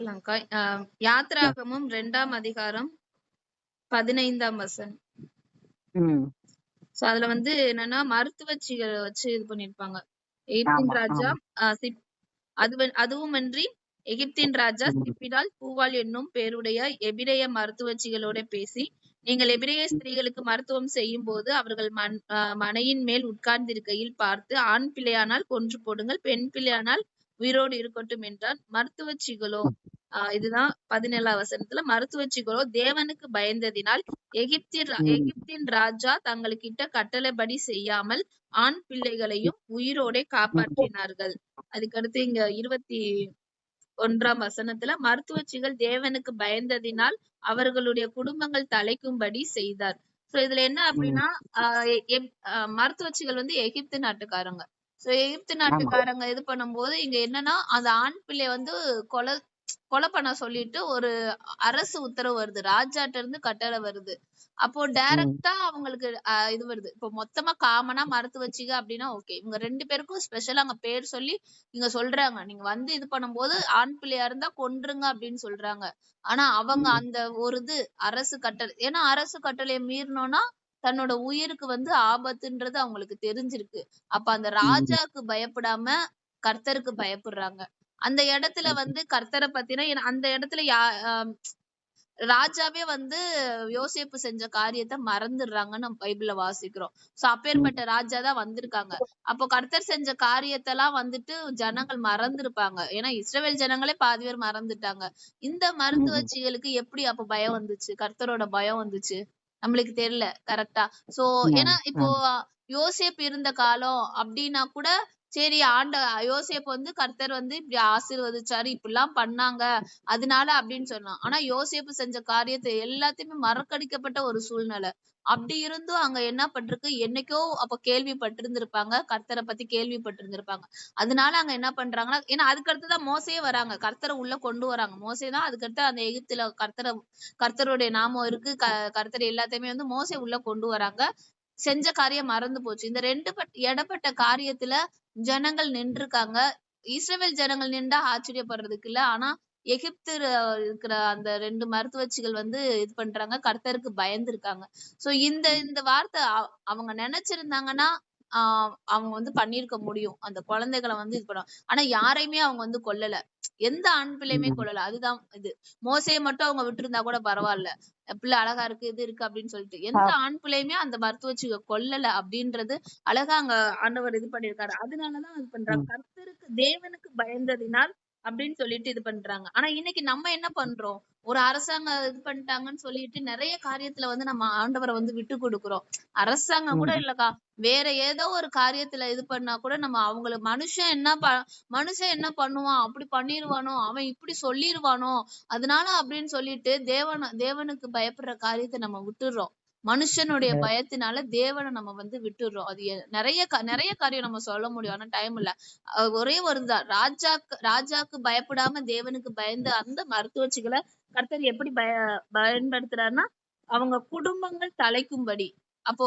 வாசிக்கலாம்க்கா ஆஹ் யாத்ராகமும் ரெண்டாம் அதிகாரம் பதினைந்தாம் வசனம் சோ அதுல வந்து என்னன்னா மருத்துவச்சிகளை வச்சு இது பண்ணிருப்பாங்க. எகிப்தின் ராஜா அதுவ- அதுவுமன்றி எகிப்தின் ராஜா சிப்பிடால் பூவால் என்னும் பேருடைய எபிரேய மருத்துவச்சிகளோட பேசி நீங்கள் எபிரேய ஸ்திரீகளுக்கு மருத்துவம் செய்யும் போது அவர்கள் மண் மனையின் மேல் உட்கார்ந்திருக்கையில் பார்த்து ஆண் பிள்ளையானால் கொன்று போடுங்கள் பெண் பிள்ளையானால் உயிரோடு இருக்கட்டும் என்றார் மருத்துவச்சிகளோ ஆஹ் இதுதான் பதினேழாம் வசனத்துல மருத்துவச்சிகளோ தேவனுக்கு பயந்ததினால் எகிப்தின் எகிப்தின் ராஜா தங்களுக்கிட்ட கட்டளைப்படி செய்யாமல் ஆண் பிள்ளைகளையும் உயிரோடே காப்பாற்றினார்கள். அதுக்கடுத்து இங்க இருபத்தி ஒன்றாம் வசனத்துல மருத்துவச்சிகள் தேவனுக்கு பயந்ததினால் அவர்களுடைய குடும்பங்கள் தலைக்கும்படி செய்தார். சோ இதுல என்ன. அப்படின்னா மருத்துவச்சிகள் வந்து எகிப்து நாட்டுக்காரங்க. சோ எகிப்து நாட்டுக்காரங்க இது பண்ணும்போது இங்க என்னன்னா அந்த ஆண் பிள்ளை வந்து கொலை கொலை பண்ண சொல்லிட்டு ஒரு அரசு உத்தரவு வருது. ராஜாட்ட இருந்து கட்டளை வருது. அப்போ டைரக்டா அவங்களுக்கு இது வருது. இப்போ மொத்தமா காமனா மருத்துவச்சிக அப்படின்னா ஓகே இவங்க ரெண்டு பேருக்கும் ஸ்பெஷலா அங்க பேர் சொல்லி இங்க சொல்றாங்க. நீங்க வந்து இது பண்ணும்போது ஆண் பிள்ளையா இருந்தா கொன்றுங்க அப்படின்னு சொல்றாங்க. ஆனா அவங்க அந்த ஒரு இது அரசு கட்டளை ஏன்னா அரசு கட்டளையை மீறினோம்னா தன்னோட உயிருக்கு வந்து ஆபத்துன்றது அவங்களுக்கு தெரிஞ்சிருக்கு. அப்ப அந்த ராஜாக்கு பயப்படாம கர்த்தருக்கு பயப்படுறாங்க. அந்த இடத்துல வந்து கர்த்தரை பத்தின ஏன்னா அந்த இடத்துல யா ஆம், ராஜாவே வந்து யோசேப்பு செஞ்ச காரியத்தை மறந்துடுறாங்கன்னு நம்ம பைபிள்ல வாசிக்கிறோம். சோ அப்பேற்பட்ட ராஜா தான் வந்திருக்காங்க. அப்போ கர்த்தர் செஞ்ச காரியத்தெல்லாம் வந்துட்டு ஜனங்கள் மறந்துருப்பாங்க. ஏன்னா இஸ்ரவேல் ஜனங்களே பாதி பேர் மறந்துட்டாங்க. இந்த மருத்துவச்சிகளுக்கு எப்படி அப்ப பயம் வந்துச்சு? கர்த்தரோட பயம் வந்துச்சு? நம்மளுக்கு தெரியல கரெக்டா சோ ஏன்னா இப்போ யோசேப்பு இருந்த காலம் அப்படின்னா கூட சரி ஆண்ட யோசேப்பு வந்து கர்த்தர் வந்து இப்படி ஆசீர்வதிச்சாரு இப்படிலாம் பண்ணாங்க அதனால அப்படின்னு சொன்னான். ஆனா யோசேப்பு செஞ்ச காரியத்தை எல்லாத்தையுமே மறக்கடிக்கப்பட்ட ஒரு சூழ்நிலை. அப்படி இருந்தும் அங்க என்ன பட்டிருக்கு? என்னைக்கோ அப்ப கேள்விப்பட்டிருந்திருப்பாங்க கர்த்தரை பத்தி கேள்விப்பட்டிருந்திருப்பாங்க. அதனால அங்க என்ன பண்றாங்கன்னா ஏன்னா அதுக்கு அடுத்துதான் மோசையே வராங்க. கர்த்தரை உள்ள கொண்டு வராங்க. மோசே தான் அதுக்கடுத்து அந்த எகிப்துல கர்த்தரை கர்த்தருடைய நாமம் இருக்கு. க கர்த்தர் எல்லாத்தையுமே வந்து மோசே உள்ள கொண்டு வராங்க. செஞ்ச காரியம் மறந்து போச்சு. இந்த ரெண்டு பட் இடப்பட்ட காரியத்துல ஜனங்கள் நின்றுருக்காங்க. இஸ்ரேல் ஜனங்கள் நின்றா ஆச்சரியப்படுறதுக்கு இல்ல. ஆனா எகிப்து இருக்கிற அந்த ரெண்டு மருத்துவச்சிகள் வந்து இது பண்றாங்க. கர்த்தருக்கு பயந்துருக்காங்க. சோ இந்த இந்த வார்த்தை அவங்க நினைச்சிருந்தாங்கன்னா ஆஹ் அவங்க வந்து பண்ணிருக்க முடியும். அந்த குழந்தைகளை வந்து இது பண்ண ஆனா யாரையுமே அவங்க வந்து கொல்லல. எந்த ஆண் பிள்ளையுமே கொல்லல. அதுதான் இது. மோசையை மட்டும் அவங்க விட்டிருந்தா கூட பரவாயில்ல. பிள்ளை அழகா இருக்கு இது இருக்கு அப்படின்னு சொல்லிட்டு. எந்த ஆண் பிள்ளையுமே அந்த மருத்துவச்சிக கொல்லல அப்படின்றது அழகா அங்க ஆண்டவர் இது பண்ணிருக்காரு. அதனாலதான் இது பண்றாங்க. கர்த்தருக்கு தேவனுக்கு பயந்ததினால் அப்படின்னு சொல்லிட்டு இது பண்றாங்க. ஆனா இன்னைக்கு நம்ம என்ன பண்றோம்? ஒரு அரசாங்கம் இது பண்ணிட்டாங்கன்னு சொல்லிட்டு நிறைய காரியத்துல வந்து நம்ம ஆண்டவரை வந்து விட்டு கொடுக்குறோம். அரசாங்கம் கூட இல்லக்கா. வேற ஏதோ ஒரு காரியத்துல இது பண்ணா கூட நம்ம அவங்கள மனுஷன் என்ன ப மனுஷன் என்ன பண்ணுவான்? அப்படி பண்ணிருவானோ? அவன் இப்படி சொல்லிருவானோ? அதனால அப்படின்னு சொல்லிட்டு தேவன தேவனுக்கு பயப்படுற காரியத்தை நம்ம விட்டுடுறோம் மனுஷனுடைய பயத்தினால தேவனை நம்ம வந்து விட்டுடுறோம். அது நிறைய நிறைய காரியம் நம்ம சொல்ல முடியும். ஆனா டைம் இல்ல. ஒரே ஒரு தான் ராஜாக்கு ராஜாக்கு பயப்படாம தேவனுக்கு பயந்து அந்த மருத்துவச்சிகளை கர்த்தர் எப்படி பய பயன்படுத்துறாருன்னா அவங்க குடும்பங்கள் தலைக்கும்படி. அப்போ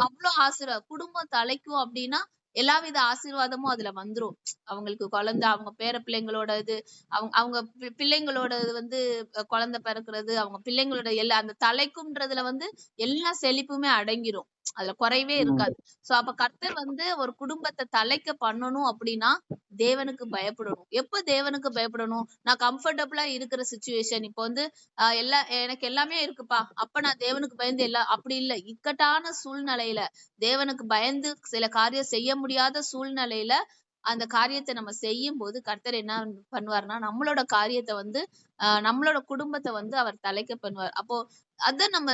அவ்வளவு ஆசீர்வாதம். குடும்பம் தலைக்கும் அப்படின்னா எல்லாவித ஆசீர்வாதமும் அதுல வந்துரும். அவங்களுக்கு குழந்தை அவங்க பேர பிள்ளைங்களோட இது அவங்க அவங்க பிள்ளைங்களோட இது வந்து குழந்தை பிறக்கிறது அவங்க பிள்ளைங்களோட எல்லா அந்த தலைக்கும்ன்றதுல வந்து எல்லா செழிப்புமே அடங்கிரும். அதுல குறைவே இருக்காது. சோ அப்ப கர்த்தர் வந்து ஒரு குடும்பத்தை தலைக்க பண்ணணும் அப்படின்னா தேவனுக்கு பயப்படணும். எப்ப தேவனுக்கு பயப்படணும்? நான் கம்ஃபர்டபுளா இருக்கிற சுச்சுவேஷன் இப்போ வந்து ஆஹ் எல்லா எனக்கு எல்லாமே இருக்குப்பா. அப்ப நான் தேவனுக்கு பயந்து எல்லா அப்படி இல்ல. இக்கட்டான சூழ்நிலையில தேவனுக்கு பயந்து சில காரியம் செய்ய முடியாத சூழ்நிலையில அந்த காரியத்தை நம்ம செய்யும் போது கர்த்தர் என்ன பண்ணுவாருன்னா நம்மளோட காரியத்தை வந்து ஆஹ் நம்மளோட குடும்பத்தை வந்து அவர் தலைக்க பண்ணுவார். அப்போ அதான் நம்ம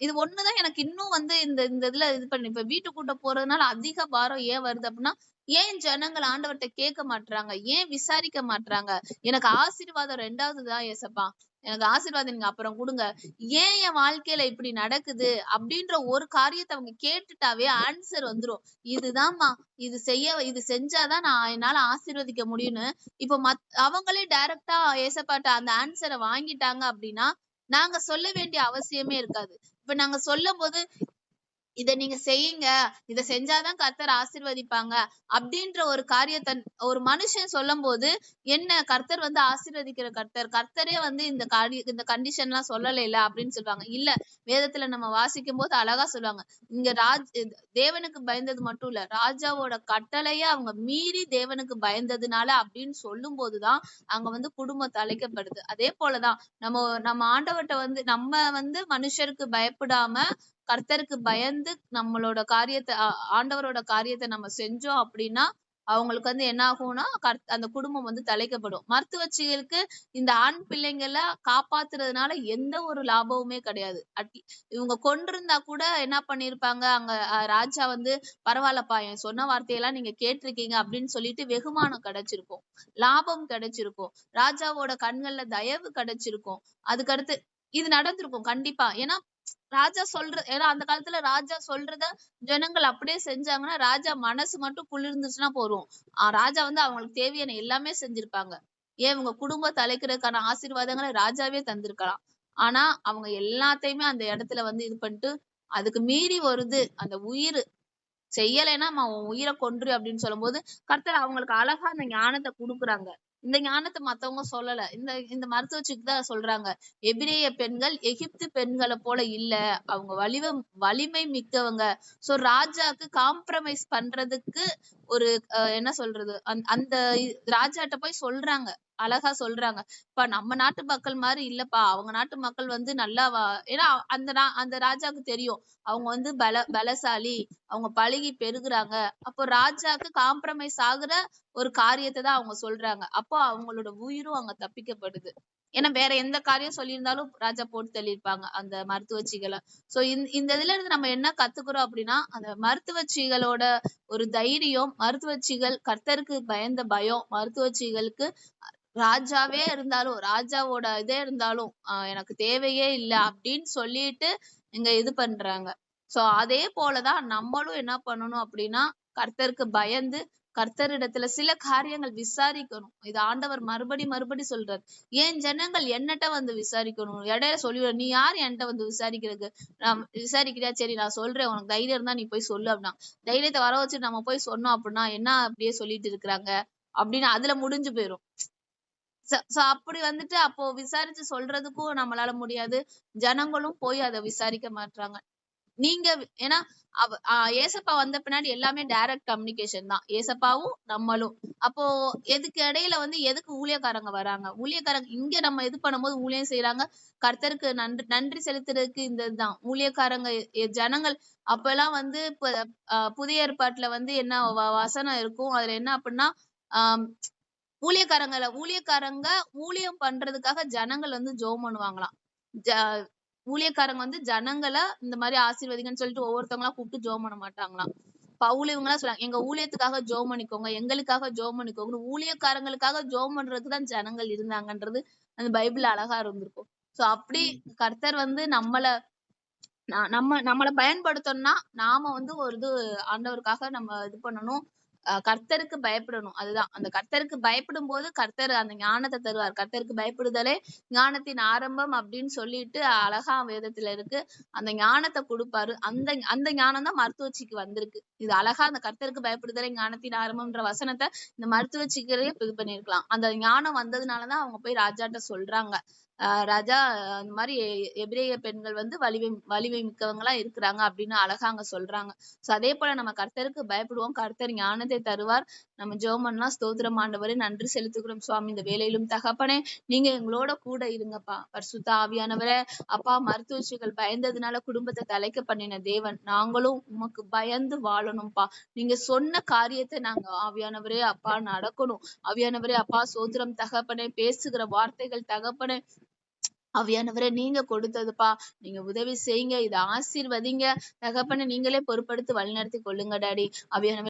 இது ஒண்ணுதான் எனக்கு இன்னும் வந்து இந்த இந்த இதுல இது பண்ணி இப்ப வீட்டுக்குள்ள போறதுனால அதிக பாரம் ஏன் வருது அப்படின்னா ஏன் ஜனங்கள் ஆண்டவர்கிட்ட கேட்க மாட்றாங்க? ஏன் விசாரிக்க மாட்றாங்க? எனக்கு ஆசீர்வாதம் ரெண்டாவதுதான் ஏசப்பா. எனக்கு ஆசீர்வாதம் நீங்க அப்புறம் கொடுங்க. ஏன் என் வாழ்க்கையில இப்படி நடக்குது? அப்படின்ற ஒரு காரியத்தை அவங்க கேட்டுட்டாவே ஆன்சர் வந்துரும். இதுதாம்மா இது செய்ய இது செஞ்சாதான் நான் என்னால ஆசீர்வதிக்க முடியும்னு. இப்போ மத் அவங்களே டைரக்டா ஏசப்பாட்ட அந்த ஆன்சரை வாங்கிட்டாங்க அப்படின்னா நாங்க சொல்ல வேண்டிய அவசியமே இருக்காது. இப்ப நாங்க சொல்லும் போது இத நீங்க செய்யுங்க. இத செஞ்சாதான் கர்த்தர் ஆசீர்வதிப்பாங்க. அப்படின்ற ஒரு காரியத்தை ஒரு மனுஷன் சொல்லும் போது என்ன கர்த்தர் வந்து ஆசீர்வதிக்கிற கர்த்தர்? கர்த்தரே வந்து இந்த காரிய இந்த கண்டிஷன் எல்லாம் சொல்லல இல்ல அப்படின்னு சொல்லுவாங்க. இல்ல வேதத்துல நம்ம வாசிக்கும் போது அழகா சொல்லுவாங்க. இங்க ராஜ் தேவனுக்கு பயந்தது மட்டும் இல்ல ராஜாவோட கட்டளைய அவங்க மீறி தேவனுக்கு பயந்ததுனால அப்படின்னு சொல்லும் போதுதான் அங்க வந்து குடும்பம் தலைக்கப்படுது அதே போலதான் நம்ம நம்ம ஆண்டவர்கிட்ட வந்து நம்ம வந்து மனுஷருக்கு பயப்படாம கர்த்தருக்கு பயந்து நம்மளோட காரியத்தை ஆண்டவரோட காரியத்தை நம்ம செஞ்சோம் அப்படின்னா அவங்களுக்கு வந்து என்ன ஆகும்னா கர்த்- அந்த குடும்பம் வந்து தலைக்கப்படும். மருத்துவச்சிகளுக்கு இந்த ஆண் பிள்ளைங்களை காப்பாத்துறதுனால எந்த ஒரு லாபமுமே கிடையாது. அட் இவங்க கொண்டிருந்தா கூட என்ன பண்ணிருப்பாங்க அங்க ராஜா வந்து பரவாயில்லப்பா என் சொன்ன வார்த்தையெல்லாம் நீங்க கேட்டிருக்கீங்க அப்படின்னு சொல்லிட்டு வெகுமானம் கிடைச்சிருக்கும். லாபம் கிடைச்சிருக்கும். ராஜாவோட கண்கள்ல தயவு கிடைச்சிருக்கும். அதுக்கடுத்து இது நடந்திருக்கும் கண்டிப்பா. ஏன்னா ராஜா சொல்ற ஏன்னா அந்த காலத்துல ராஜா சொல்றத ஜனங்கள் அப்படியே செஞ்சாங்கன்னா ராஜா மனசு மட்டும் குளிர்ந்துச்சுன்னா போதும். ஆஹ் ராஜா வந்து அவங்களுக்கு தேவையான எல்லாமே செஞ்சிருப்பாங்க. ஏன்? இவங்க குடும்ப தலைக்கிறதுக்கான ஆசீர்வாதங்களை ராஜாவே தந்திருக்கலாம். ஆனா அவங்க எல்லாத்தையுமே அந்த இடத்துல வந்து இது பண்ணிட்டு அதுக்கு மீறி வருது. அந்த உயிர் செய்யலைன்னா உயிரை கொன்று அப்படின்னு சொல்லும் போது கர்த்தர் அவங்களுக்கு அழகா அந்த ஞானத்தை கொடுக்குறாங்க. இந்த ஞானத்தை மத்தவங்க சொல்லல. இந்த இந்த மருத்துவச்சிக்கு தான் சொல்றாங்க. எபிரேய பெண்கள் எகிப்து பெண்களை போல இல்ல. அவங்க வலிவ வலிமை மிக்கவங்க. சோ ராஜாக்கு காம்ப்ரமைஸ் பண்றதுக்கு ஒரு அஹ், என்ன சொல்றது? அந்த- அந்த ராஜாட்ட போய் சொல்றாங்க. அழகா சொல்றாங்க. இப்ப நம்ம நாட்டு மக்கள் மாதிரி இல்லப்பா. அவங்க நாட்டு மக்கள் வந்து நல்லா ஏன்னா அந்த அந்த ராஜாக்கு தெரியும். அவங்க வந்து பல பலசாலி. அவங்க பழகி பெருகுறாங்க. அப்போ ராஜாக்கு காம்ப்ரமைஸ் ஆகுற ஒரு காரியத்தை தான் அவங்க சொல்றாங்க. அப்போ அவங்களோட உயிரும் அங்க தப்பிக்கப்படுது. ஏன்னா வேற எந்த காரியம் சொல்லியிருந்தாலும் ராஜா போட்டு தள்ளியிருப்பாங்க அந்த மருத்துவச்சிகளை. சோ இந்த இந்த இதுல இருந்து நம்ம என்ன கத்துக்கிறோம் அப்படின்னா அந்த மருத்துவச்சிகளோட ஒரு தைரியம் மருத்துவச்சிகள் கர்த்தருக்கு பயந்த பயம் மருத்துவச்சிகளுக்கு ராஜாவே இருந்தாலும் ராஜாவோட இதே இருந்தாலும் ஆஹ் எனக்கு தேவையே இல்லை அப்படின்னு சொல்லிட்டு இங்க இது பண்றாங்க. சோ அதே போலதான் நம்மளும் என்ன பண்ணணும் அப்படின்னா கர்த்தருக்கு பயந்து கர்த்தரிடத்துல சில காரியங்கள் விசாரிக்கணும். இது ஆண்டவர் மறுபடி மறுபடி சொல்றாரு. ஏன் ஜனங்கள் என்னட்ட வந்து விசாரிக்கணும்? இடையில சொல்லி நீ யார் என்கிட்ட வந்து விசாரிக்கிறதுக்கு? நான் விசாரிக்கிறியா? சரி நான் சொல்றேன். உனக்கு தைரியம் இருந்தா நீ போய் சொல்லு அப்படின்னா. தைரியத்தை வர வச்சு நம்ம போய் சொன்னோம் அப்படின்னா என்ன அப்படியே சொல்லிட்டு இருக்கிறாங்க? அப்படின்னு அதுல முடிஞ்சு போயிரும். சோ அப்படி வந்துட்டு அப்போ விசாரிச்சு சொல்றதுக்கும் நம்மளால முடியாது. ஜனங்களும் போய் அதை விசாரிக்க மாட்றாங்க. நீங்க ஏன்னா அவ ஆஹ் ஏசப்பா வந்த பின்னாடி எல்லாமே டைரக்ட் கம்யூனிகேஷன் தான். ஏசப்பாவும் நம்மளும். அப்போ எதுக்கு இடையில வந்து எதுக்கு ஊழியக்காரங்க வராங்க? ஊழியக்காரங்க இங்க நம்ம இது பண்ணும்போது ஊழியம் செய்யறாங்க கர்த்தருக்கு நன்றி நன்றி செலுத்துறதுக்கு இந்த இதுதான். ஊழியக்காரங்க ஜனங்கள் அப்பெல்லாம் வந்து இப்ப புதிய ஏற்பாட்டுல வந்து என்ன வ- வசனம் இருக்கும்? அதுல என்ன அப்படின்னா ஆஹ் ஊழியக்காரங்கள ஊழியக்காரங்க ஊழியம் பண்றதுக்காக ஜனங்கள் வந்து ஜெபம் பண்ணுவாங்களாம். ஊழியக்காரங்க வந்து ஜனங்களை இந்த மாதிரி ஆசீர்வதிங்கன்னு சொல்லிட்டு ஒவ்வொருத்தவங்களா கூப்பிட்டு ஜெபம் பண்ண மாட்டாங்களாம். பவுல் இவங்கெல்லாம் சொல்றாங்க எங்க ஊழியத்துக்காக ஜெபம் பண்ணிக்கோங்க எங்களுக்காக ஜெபம் பண்ணிக்கோங்க ஊழியக்காரங்களுக்காக ஜெபம் பண்றதுக்கு தான் ஜனங்கள் இருந்தாங்கன்றது அந்த பைபிள் அழகா இருந்திருக்கும். சோ அப்படி கர்த்தர் வந்து நம்மள நம்ம நம்மள பயன்படுத்தணும்னா நாம வந்து ஒரு இது ஆண்டவருக்காக நம்ம இது பண்ணணும். கர்த்தருக்கு பயப்படணும். அதுதான். அந்த கர்த்தருக்கு பயப்படும் போது கர்த்தர் அந்த ஞானத்தை தருவார். கர்த்தருக்கு பயப்படுதலே ஞானத்தின் ஆரம்பம் அப்படின்னு சொல்லிட்டு அழகா வேதத்துல இருக்கு. அந்த ஞானத்தை கொடுப்பாரு. அந்த அந்த ஞானம் தான் மருத்துவச்சிக்கு வந்திருக்கு. இது அழகா அந்த கர்த்தருக்கு பயப்படுதலே ஞானத்தின் ஆரம்பம்ன்ற வசனத்தை இந்த மருத்துவச்சிகளே இது பண்ணிருக்கலாம் அந்த ஞானம் வந்ததுனாலதான் அவங்க போய் ராஜாட்ட சொல்றாங்க. ராஜா அந்த இந்த மாதிரி எபிரேய பெண்கள் வந்து வலிமை வலிமை மிக்கவங்களா இருக்கிறாங்க அப்படின்னு அழகா அங்க சொல்றாங்க. சோ அதே போல நம்ம கர்த்தருக்கு பயப்படுவோம். கர்த்தர் ஞானத்தை தருவார். நம்ம ஜெபம்லாம் ஸ்தோத்திரம் ஆண்டவரே நன்றி செலுத்துகிறோம். சுவாமி இந்த வேலையிலும் தகப்பனே நீங்க எங்களோட கூட இருங்கப்பா. பரிசுத்த ஆவியானவரே அப்பா மருத்துவச்சிகள் பயந்ததுனால குடும்பத்தை தலைக்க பண்ணின தேவன். நாங்களும் உமக்கு பயந்து வாழணும்ப்பா. நீங்க சொன்ன காரியத்தை நாங்க ஆவியானவரே அப்பா நடக்கணும். ஆவியானவரே அப்பா சோத்திரம் தகப்பனே பேசுகிற வார்த்தைகள் தகப்பனே அவ்வியானவரை நீங்க கொடுத்ததுப்பா. நீங்க உதவி செய்யுங்க இதை ஆசீர்வதிங்க. தகப்பனை நீங்களே பொறுப்படுத்தி வழிநடத்தி கொள்ளுங்க டாடி. அவ்வியானவர்